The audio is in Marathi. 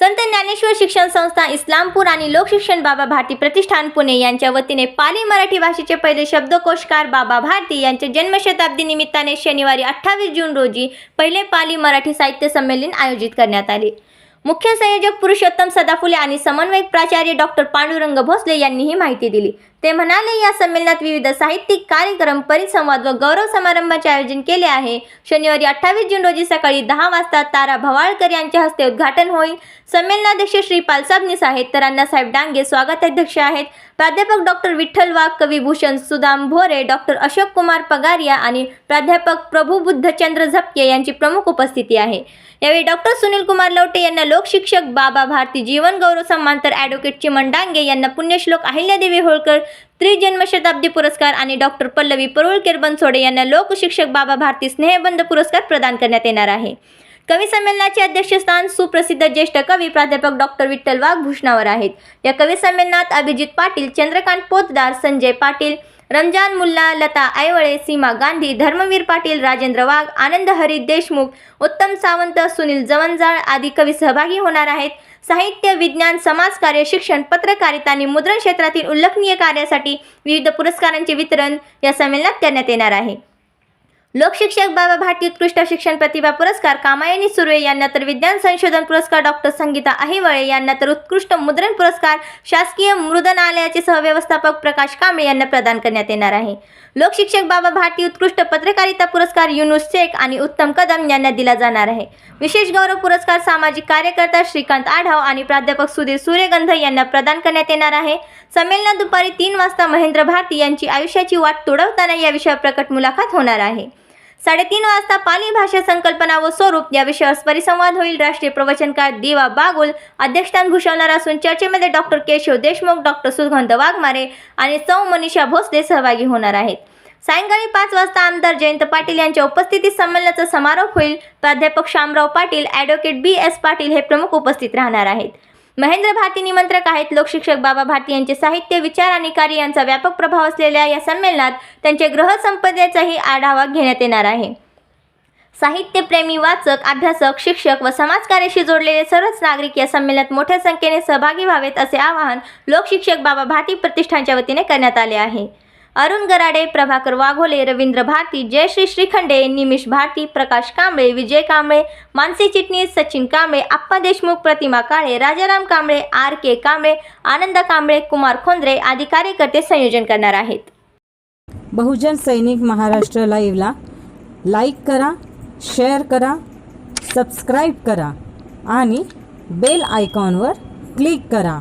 संत ज्ञानेश्वर शिक्षण संस्था इस्लामपूर आणि लोकशिक्षण बाबा भारती प्रतिष्ठान पुणे यांच्या वतीने पाली मराठी भाषेचे पहिले शब्दकोशकार बाबा भारती यांच्या जन्मशताब्दी निमित्ताने शनिवारी अठ्ठावीस जून रोजी पहिले पाली मराठी साहित्य संमेलन आयोजित करण्यात आले. मुख्य संयोजक पुरुषोत्तम सदाफुले आणि समन्वयक प्राचार्य डॉक्टर पांडुरंग भोसले यांनी ही माहिती दिली. ते म्हणाले या संमेलनात विविध साहित्यिक कार्यक्रम परिसंवाद व गौरव समारंभाचे आयोजन केले आहे. शनिवारी अठ्ठावीस जून रोजी सकाळी दहा वाजता तारा भवाळकर यांच्या हस्ते उद्घाटन होईल. संमेलनाध्यक्ष श्री पालसाबनीस आहेत. तर अण्णासाहेब डांगे स्वागताध्यक्ष आहेत. प्राध्यापक डॉक्टर विठ्ठल वाघ कविभूषण सुदाम भोरे डॉक्टर अशोक कुमार पगारिया आणि प्राध्यापक प्रभू बुद्धचंद्र झपके यांची प्रमुख उपस्थिती आहे. यावेळी डॉक्टर सुनील कुमार लवटे यांना लोकशिक्षक बाबा भारती जीवन गौरव सन्मान तर ॲडव्होकेट चिमन डांगे यांना पुण्यश्लोक अहिल्यादेवी होळकर त्रिजन्मशताब्दी पुरस्कार आणि डॉक्टर पल्लवी परुळकेर बनसोडे यांना लोकशिक्षक बाबा भारती स्नेहबंध पुरस्कार प्रदान करण्यात येणार आहे. कवी संमेलनाचे अध्यक्षस्थान सुप्रसिद्ध ज्येष्ठ कवी प्राध्यापक डॉक्टर विठ्ठल वाघ भूषणावर आहेत. या कवी संमेलनात अभिजित पाटील चंद्रकांत पोतदार संजय पाटील रमजान मुल्ला लता ऐवळे सीमा गांधी धर्मवीर पाटील राजेंद्र वाघ आनंद हरी देशमुख उत्तम सावंत सुनील जवंजाळ आदी कवी सहभागी होणार आहेत. साहित्य विज्ञान समाजकार्य शिक्षण पत्रकारिता आणि मुद्रण क्षेत्रातील उल्लेखनीय कार्यासाठी विविध पुरस्कारांचे वितरण या संमेलनात करण्यात येणार आहे. लोकशिक्षक बाबा भाटी उत्कृष्ट शिक्षण प्रतिभा पुरस्कार कामायनी सुर्वे यांना तर विज्ञान संशोधन पुरस्कार डॉक्टर संगीता अहिवळे यांना तर उत्कृष्ट मुद्रण पुरस्कार शासकीय मृदनालयाचे सहव्यवस्थापक प्रकाश कांबळे यांना प्रदान करण्यात येणार आहे. लोकशिक्षक बाबा भाटी उत्कृष्ट पत्रकारिता पुरस्कार युनुस शेख आणि उत्तम कदम यांना दिला जाणार आहे. विशेष गौरव पुरस्कार सामाजिक कार्यकर्ता श्रीकांत आढाव आणि प्राध्यापक सुधीर सूर्यगंध यांना प्रदान करण्यात येणार आहे. संमेलनात दुपारी तीन वाजता महेंद्र भारती यांची आयुष्याची वाट तुडवताना या विषयावर प्रकट मुलाखत होणार आहे. साडेतीन वाजता पाली भाषा संकल्पना व स्वरूप या विषयावर परिसंवाद होईल. राष्ट्रीय प्रवचनकार दिवा बागुल अध्यक्षस्थान भूषवणार असून चर्चेमध्ये डॉक्टर केशव देशमुख डॉक्टर सुगंध वाघमारे आणि सौ मनीषा भोसले सहभागी होणार आहेत. सायंकाळी पाच वाजता आमदार जयंत पाटील यांच्या उपस्थितीत संमेलनाचा समारोप होईल. प्राध्यापक Shamrao Patil advocate B S Patil हे प्रमुख उपस्थित राहणार आहेत. महेंद्र भारती निमंत्रक आहेत. लोकशिक्षक बाबा भारती यांचे साहित्य विचार आणि कार्य यांचा व्यापक प्रभाव असलेल्या या संमेलनात त्यांचे ग्रहसंपदेचाही आढावा घेण्यात येणार आहे. साहित्यप्रेमी वाचक अभ्यासक शिक्षक व समाजकार्याशी जोडलेले सर्वच नागरिक या संमेलनात मोठ्या संख्येने सहभागी व्हावेत असे आवाहन लोकशिक्षक बाबा भारती प्रतिष्ठानच्या वतीने करण्यात आले आहे. अरुण गराडे प्रभाकर वाघोले रवींद्र भारती जयश्री श्रीखंडे निमिष भारती प्रकाश कांबळे विजय कांबळे मानसी चिटणीस सचिन कांबळे आप्पा देशमुख प्रतिमा काळे राजाराम कांबळे आर के कांबळे आनंद कांबळे कुमार खोंद्रे आदी कार्यकर्ते संयोजन करणार आहेत. बहुजन सैनिक महाराष्ट्र लाईव्हला लाईक करा शेअर करा सबस्क्राईब करा आणि बेल आयकॉनवर क्लिक करा.